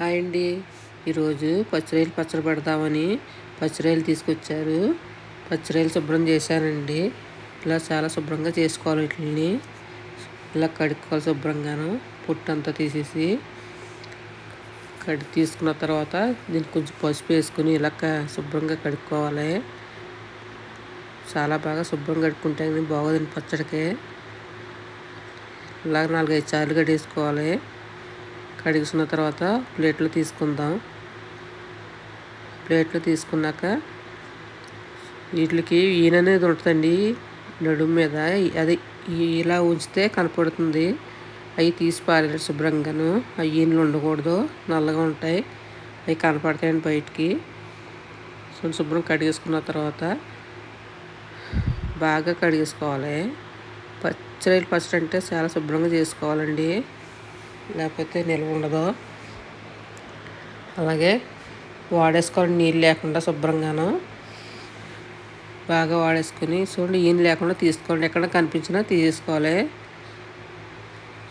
Hi అండి. ఈరోజు పచ్చిరాయలు పచ్చడి పెడదామని పచ్చిరాయలు తీసుకొచ్చారు. పచ్చిరాయలు శుభ్రం చేశానండి. ఇలా చాలా శుభ్రంగా చేసుకోవాలి వీటిని. ఇలా కడుక్కోవాలి శుభ్రంగాను. పుట్టంతా తీసేసి కడి తీసుకున్న తర్వాత దీనికి కొంచెం పసుపు వేసుకుని ఇలా శుభ్రంగా కడుక్కోవాలి. చాలా బాగా శుభ్రంగా కడుక్కుంటే బాగోదండి పచ్చడికి. ఇలాగ నాలుగైదు సార్లు కడేసుకోవాలి కడిగిసిన తర్వాత ప్లేట్లో తీసుకుందాం. ప్లేట్లో తీసుకున్నాక వీటికి ఈయన అనేది ఉంటుందండి. నడుము మీద అది ఇలా ఉంచితే కనపడుతుంది. అవి తీసి పారేయాలి శుభ్రంగాను. అవి ఈయనలు ఉండకూడదు. నల్లగా ఉంటాయి. అవి కనపడతాయండి బయటికి. సో శుభ్రం కడిగేసుకున్న తర్వాత బాగా కడిగేసుకోవాలి. పచ్చడి పచ్చడి అంటే చాలా శుభ్రంగా చేసుకోవాలండి. లేకపోతే నిల్వ ఉండదు. అలాగే వాడేసుకోవాలి నీళ్ళు లేకుండా శుభ్రంగాను బాగా వాడేసుకొని చూడండి ఈయన లేకుండా తీసుకోండి. ఎక్కడ కనిపించినా తీసుకోవాలి.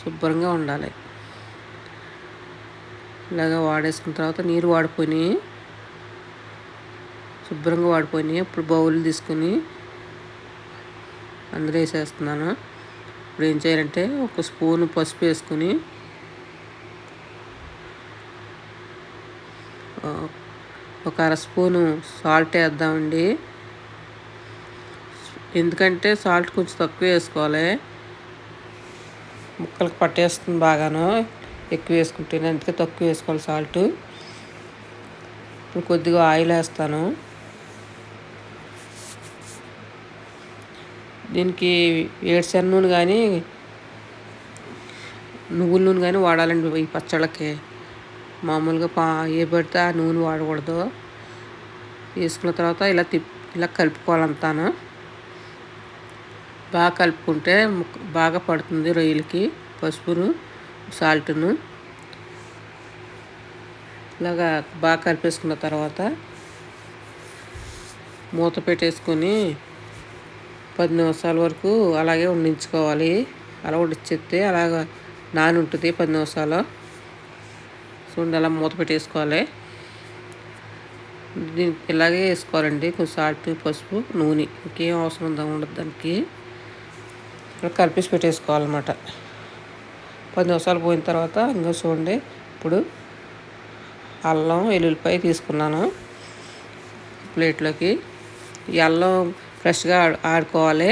శుభ్రంగా ఉండాలి. ఇలాగా వాడేసుకున్న తర్వాత నీరు వాడిపోయి శుభ్రంగా వాడిపోయి ఇప్పుడు బౌల్ తీసుకొని అందులో వేసేస్తున్నాను. ఇప్పుడు ఏం చేయాలంటే ఒక స్పూన్ పసుపు వేసుకొని ఒక అర స్పూను సాల్ట్ వేద్దామండి. ఎందుకంటే సాల్ట్ కొంచెం తక్కువ వేసుకోవాలి. ముక్కలకు పట్టేస్తుంది బాగాను. ఎక్కువ వేసుకుంటే అందుకే తక్కువ వేసుకోవాలి సాల్ట్. ఇప్పుడు కొద్దిగా ఆయిల్ వేస్తాను. దీనికి ఏడ్సెన్ నూనె కానీ నువ్వుల నూనె కానీ వాడాలండి ఈ పచ్చళ్ళకి. మామూలుగా పా ఏ పడితే ఆ నూనె వాడకూడదు. వేసుకున్న తర్వాత ఇలా తిప్ ఇలా కలుపుకోవాలంతాను. బాగా కలుపుకుంటే బాగా పడుతుంది రొయ్యలకి పసుపును సాల్ట్ను. ఇలాగా బాగా కలిపేసుకున్న తర్వాత మూత పెట్టేసుకొని పది నిమిషాల వరకు అలాగే ఉండించుకోవాలి. అలా ఉండిచ్చేస్తే అలాగ నాని ఉంటుంది పది నిమిషాలు. చూడండి అలా మూత పెట్టేసుకోవాలి. దీనికి ఇలాగే వేసుకోవాలండి కొంచెం సాల్ట్ పసుపు నూనె ఇంకేం అవసరం ఉందా ఉండదు దానికి. ఇలా కలిపేసి పెట్టేసుకోవాలన్నమాట. పది నిమిషాలు పోయిన తర్వాత ఇంకా చూడండి ఇప్పుడు అల్లం వెల్లుల్లిపాయ తీసుకున్నాను ప్లేట్లోకి. ఈ అల్లం ఫ్రెష్గా ఆడుకోవాలి.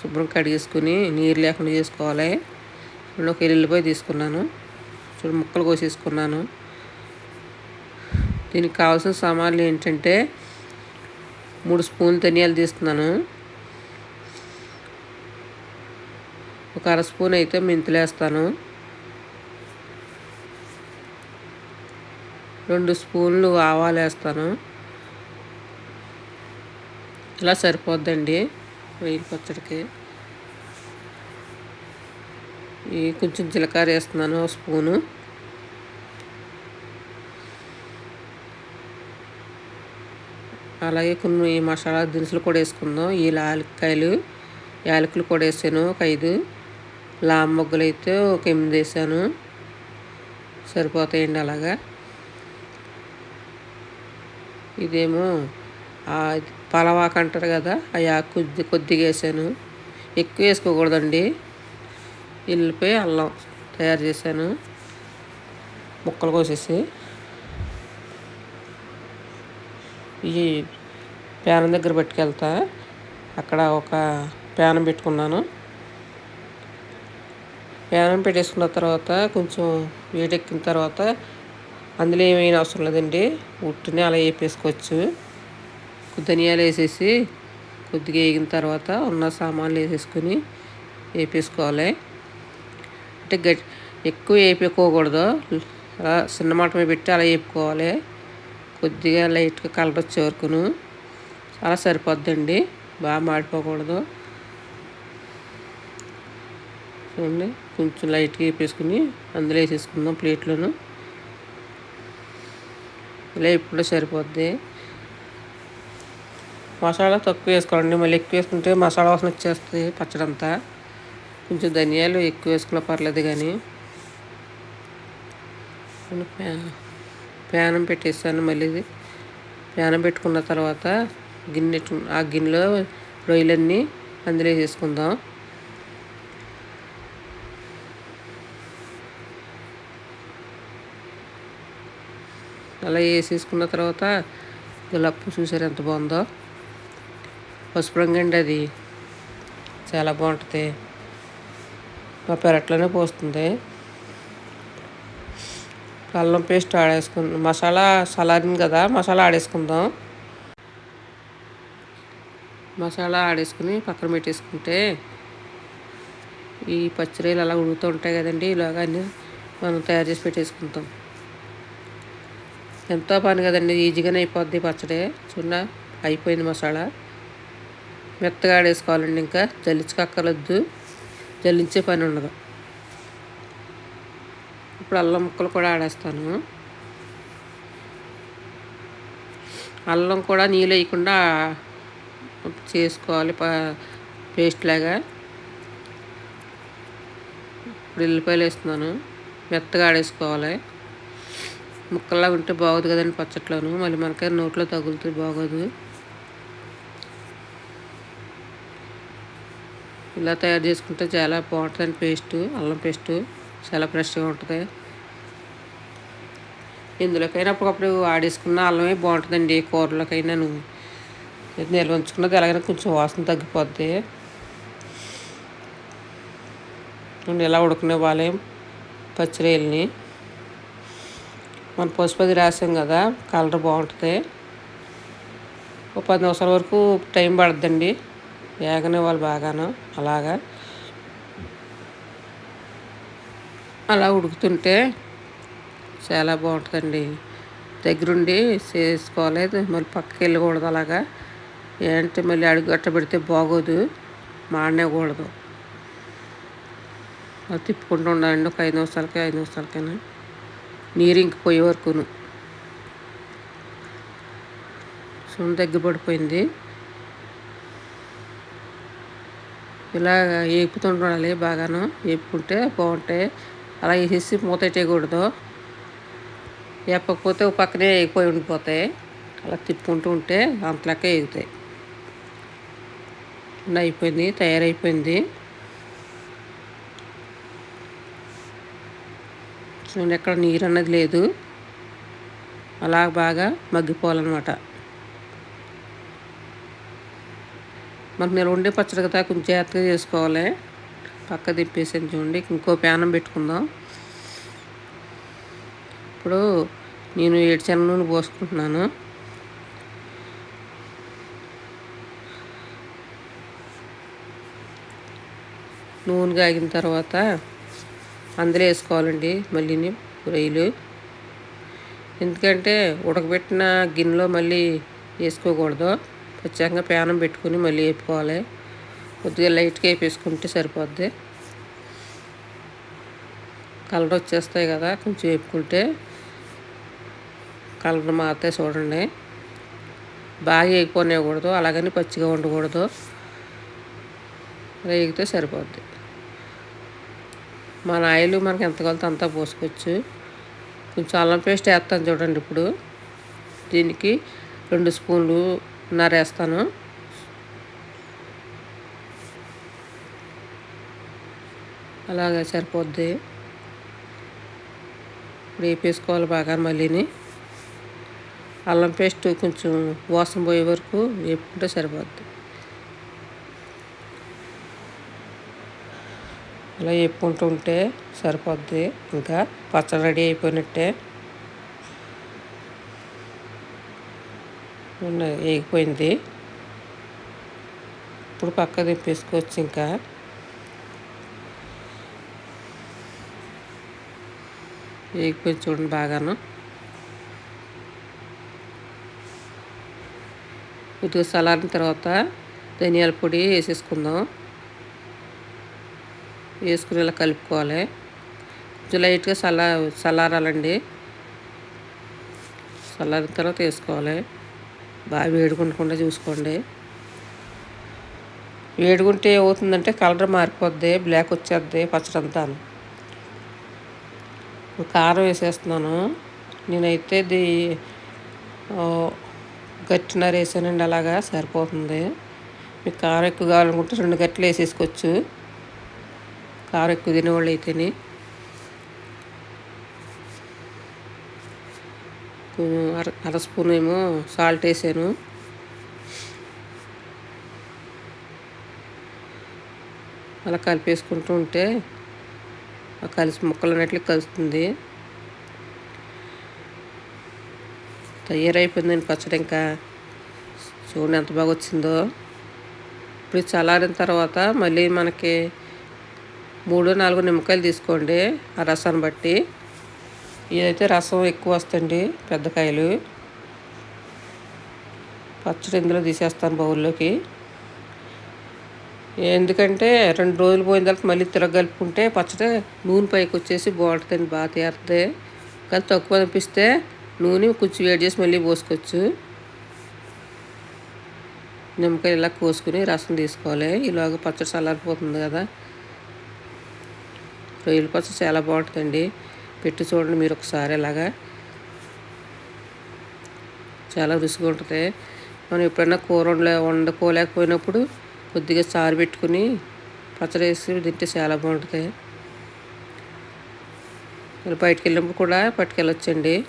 శుభ్రం కడిగేసుకుని నీరు లేకుండా చేసుకోవాలి. ఇప్పుడు ఒక వెల్లుల్లిపాయ తీసుకున్నాను. చూడు ముక్కలు కోసేసుకున్నాను. దీనికి కావాల్సిన సామాన్లు ఏంటంటే మూడు స్పూన్ ధనియాలు తీస్తున్నాను. ఒక అర స్పూన్ అయితే మెంతులేస్తాను. రెండు స్పూన్లు ఆవాలు వేస్తాను ఇలా సరిపోద్దండి వెయ్యి పచ్చడికి. కొంచెం జీలకర్ర వేస్తున్నాను స్పూను. అలాగే కొన్ని మసాలా దినుసులు కూడా వేసుకుందాం. ఈ లాలికాయలు యాలకులు కూడా వేసాను ఒక ఐదు. లామ్ మొగ్గలు అయితే ఒక ఎనిమిది వేసాను. సరిపోతాయండి అలాగా. ఇదేమో పలవాక అంటారు కదా ఆ కొద్ది కొద్దిగా వేసాను. ఎక్కువ వేసుకోకూడదండి. ఎల్లిపోయి అల్లం తయారు చేశాను. ముక్కలు కోసేసి. ఈ ప్యానం దగ్గర పట్టుకెళ్తా. అక్కడ ఒక ప్యానం పెట్టుకున్నాను. ప్యానం పెట్టేసుకున్న తర్వాత కొంచెం వేడెక్కిన తర్వాత అందులో ఏమైనా అవసరం లేదండి ఉట్టిని అలా వేపేసుకోవచ్చు. ధనియాలు వేసేసి కొద్దిగా వేగిన తర్వాత ఉన్న సామాన్లు వేసేసుకొని వేపేసుకోవాలి. అంటే గట్ ఎక్కువ వేపుకోకూడదు అలా చిన్న మాట పెట్టి అలా వేపుకోవాలి కొద్దిగా లైట్గా కలర్ వచ్చే వరకును. అలా సరిపోద్దండి. బాగా మాడిపోకూడదు. చూడండి కొంచెం లైట్గా వేపేసుకుని అందులో వేసేసుకుందాం ప్లేట్లోను. ఇలా ఇప్పుడు సరిపోద్ది. మసాలా తక్కువ వేసుకోవాలండి. మళ్ళీ ఎక్కువ వేసుకుంటే మసాలా వాసన వచ్చేస్తుంది పచ్చడంతా. కొంచెం ధనియాలు ఎక్కువ వేసుకున్న పర్లేదు కానీ ప్యానం పెట్టేసాను మళ్ళీ ప్యానం పెట్టుకున్న తర్వాత గిన్నె ఆ గిన్నెలో రొయ్యలన్నీ అందులో వేసుకుందాం అలా వేసేసుకున్న తర్వాత గులాబ్ చూసారు ఎంత బాగుందో? పసుపు రంగు అండి అది. చాలా బాగుంటుంది. మా పెరట్లోనే పోస్తుంది. అల్లం పేస్ట్ ఆడేసుకుందాం. మసాలా సలాడ్ కదా మసాలా ఆడేసుకుందాం. మసాలా ఆడేసుకుని పక్కన పెట్టేసుకుంటే ఈ పచ్చిరీలు అలా ఉడుగుతూ ఉంటాయి కదండి ఇలాగా అన్నీ మనం తయారు చేసి పెట్టేసుకుంటాం. ఎంతో పని కదండి ఈజీగానే అయిపోద్ది పచ్చడి. చిన్న అయిపోయింది మసాలా. మెత్తగా ఆడేసుకోవాలండి ఇంకా జల్లించకక్కర్లేదు జల్లించే పని ఉండదు. ఇప్పుడు అల్లం ముక్కలు కూడా ఆడేస్తాను. అల్లం కూడా నీళ్ళు వేయకుండా చేసుకోవాలి. పేస్ట్ లాగా. ఇప్పుడు ఎల్లిపాయలు వేస్తున్నాను. మెత్తగా ఆడేసుకోవాలి. ముక్కల్లా ఉంటే బాగోదు కదండి పచ్చట్లోను. మళ్ళీ మనకే నోట్లో తగులుతుంది బాగోదు. ఇలా తయారు చేసుకుంటే చాలా బాగుంటుంది పేస్ట్ అల్లం పేస్టు. చాలా ఫ్రెష్గా ఉంటుంది. ఎందులోకైనా అప్పుడప్పుడు ఆడేసుకున్న అల్లమే బాగుంటుందండి కూరలోకైనా నిల్వ ఉంచుకున్నది ఎలాగైనా కొంచెం వాసన తగ్గిపోద్ది. ఇలా ఉడకనే వాళ్ళే పచ్చిరేల్ని మన పసుపది రాసాం కదా కలర్ బాగుంటుంది. ఒక పది నిమిషాల వరకు టైం పడుతుందండి వేగనే వాళ్ళు బాగాను. అలాగా. అలా ఉడుకుతుంటే చాలా బాగుంటుందండి. దగ్గరుండి చేసుకోలేదు మళ్ళీ పక్కకి వెళ్ళకూడదు అలాగా. ఏంటంటే మళ్ళీ అడుగు గట్ట పెడితే బాగోదు. మాడనేకూడదు అది తిప్పుకుంటూ ఉండాలండి. ఒక ఐదు నిమిషాలకి ఐదు నిమిషాలకైనా. నీరు ఇంకిపోయే వరకును. సున్న దగ్గర పడిపోయింది. ఇలా ఏపుతుండాలి బాగాను. ఏపుకుంటే బాగుంటాయి. అలా వేసేసి మూత పెట్టేయకూడదు. వేపకపోతే ఒక పక్కనే వేగిపోయి ఉండిపోతాయి. అలా తిప్పుకుంటూ ఉంటే అంతలెక్క వేగుతాయి అయిపోయింది తయారైపోయింది. చూడండి ఎక్కడ నీరు అన్నది లేదు. అలా బాగా మగ్గిపోవాలన్నమాట. మరి మీరు వండే పచ్చడి కదా కొంచెం జాగ్రత్తగా చేసుకోవాలి. పక్క తిప్పేసి చూడండి ఇంకో ప్యానం పెట్టుకుందాం. ఇప్పుడు నేను ఏడు నూనె పోసుకుంటున్నాను. నూనె కాగిన తర్వాత అందులో వేసుకోవాలండి మళ్ళీ రొయ్యలు. ఎందుకంటే ఉడకబెట్టిన గిన్నెలో మళ్ళీ వేసుకోకూడదు. ప్రత్యేకంగా ప్యానం పెట్టుకుని మళ్ళీ వేపుకోవాలి. కొద్దిగా లైట్గా వేపేసుకుంటే సరిపోద్ది. కలర్ వచ్చేస్తాయి కదా కొంచెం వేపుకుంటే కలర్ మారుతాయి చూడండి. బాగా వేగిపోనివ్వకూడదు అలాగని పచ్చిగా ఉండకూడదు. వేగితే సరిపోద్ది. మన ఆయిల్ మనకి ఎంత కలితే అంతా పోసుకోవచ్చు. కొంచెం అల్లం పేస్ట్ వేస్తాను చూడండి ఇప్పుడు. దీనికి రెండు స్పూన్లు నరేస్తాను. అలాగే సరిపోద్ది. ఇప్పుడు వేపేసుకోవాలి బాగా మళ్ళీని. అల్లం పేస్ట్ కొంచెం వాసన పోయే వరకు వేపుకుంటే సరిపోద్ది. అలా వేపుకుంటూ ఉంటే సరిపోద్ది. ఇంకా పచ్చడి రెడీ అయిపోయినట్టే. వేగిపోయింది. ఇప్పుడు పక్క దింపేసుకోవచ్చు ఇంకా. వేగిపోయింది చూడండి బాగాను. కొద్దిగా సలారిన తర్వాత ధనియాల పొడి వేసేసుకుందాం. వేసుకుని ఇలా కలుపుకోవాలి. కొంచెం లైట్గా చల్ల చల్లారాలండి చల్లారిన తర్వాత వేసుకోవాలి. బాగా వేడుకుంటకుండా చూసుకోండి. వేడుకుంటే ఏమవుతుందంటే కలర్ మారిపోద్ది బ్లాక్ వచ్చేద్ది పచ్చడంతా కారం వేసేస్తున్నాను. నేనైతే ఇది గట్టినర వేసానండి అలాగా సరిపోతుంది. మీకు కారం ఎక్కువ కావాలనుకుంటే రెండు గట్లు వేసేసుకోవచ్చు. కారం ఎక్కువ తినేవాళ్ళు అయితేనే. అర అర స్పూన్ ఏమో సాల్ట్ వేసాను. అలా కలిపేసుకుంటూ ఉంటే కలిసి ముక్కలు అన్నట్లు కలుస్తుంది. తయారైపోయిందండి పచ్చడి ఇంకా. చూడండి ఎంత బాగా వచ్చిందో. ఇప్పుడు చల్లారిన తర్వాత మళ్ళీ మనకి మూడు నాలుగు నిమ్మకాయలు తీసుకోండి ఆ రసాన్ని బట్టి. ఇదైతే రసం ఎక్కువ వస్తుంది పెద్ద కాయలు. పచ్చడి ఇందులో తీసేస్తాను బౌల్లోకి. ఎందుకంటే రెండు రోజులు పోయిన తర్వాత మళ్ళీ తిరగలుపుకుంటే పచ్చడి నూనె పైకి వచ్చేసి బాగుంటుందండి బాగా తీరుతుంది. కానీ తక్కువ అనిపిస్తే నూనె కొంచెం వేడి చేసి మళ్ళీ పోసుకోవచ్చు. నిమ్మకాయ ఇలా కోసుకుని రసం తీసుకోవాలి. ఇలాగ పచ్చడి చల్లారిపోతుంది కదా. రొయ్యల పచ్చడి చాలా బాగుంటుందండి. పెట్టి చూడండి మీరు ఒకసారి ఇలాగా చాలా రుచిగా ఉంటుంది. మనం ఎప్పుడైనా కూర వండలే వండుకోలేకపోయినప్పుడు కొద్దిగా చారు పెట్టుకుని పచ్చడి వేసి తింటే చాలా బాగుంటుంది. బయటికి వెళ్ళినప్పుడు కూడా పట్టుకెళ్ళొచ్చండి.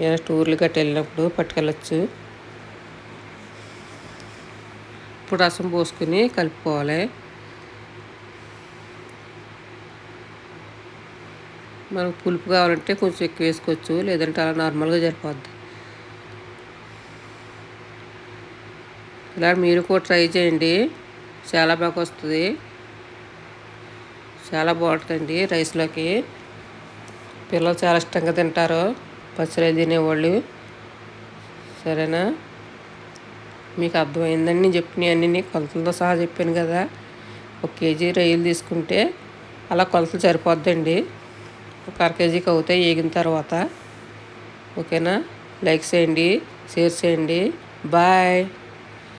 ఏదైనా టూర్లు గట్టి వెళ్ళినప్పుడు పట్టుకెళ్ళచ్చు. ఇప్పుడు రసం పోసుకుని కలుపుకోవాలి. మనకు పులుపు కావాలంటే కొంచెం ఎక్కువ వేసుకోవచ్చు లేదంటే అలా నార్మల్గా సరిపోద్ది. ఇలా మీరు కూడా ట్రై చేయండి. చాలా బాగా వస్తుంది. చాలా బాగుంటుందండి రైస్లోకి. పిల్లలు చాలా ఇష్టంగా తింటారు. పచ్చడి తినేవాళ్ళు. సరేనా? మీకు అర్థమైందని నేను చెప్పిన అన్ని కొలతలతో సహా చెప్పాను కదా. ఒక కేజీ రొయ్యలు తీసుకుంటే అలా కొలతలు సరిపోద్దండి. ఒక అర కేజీకి అవుతాయి వేగిన తర్వాత ఓకేనా? లైక్ చేయండి షేర్ చేయండి. బాయ్.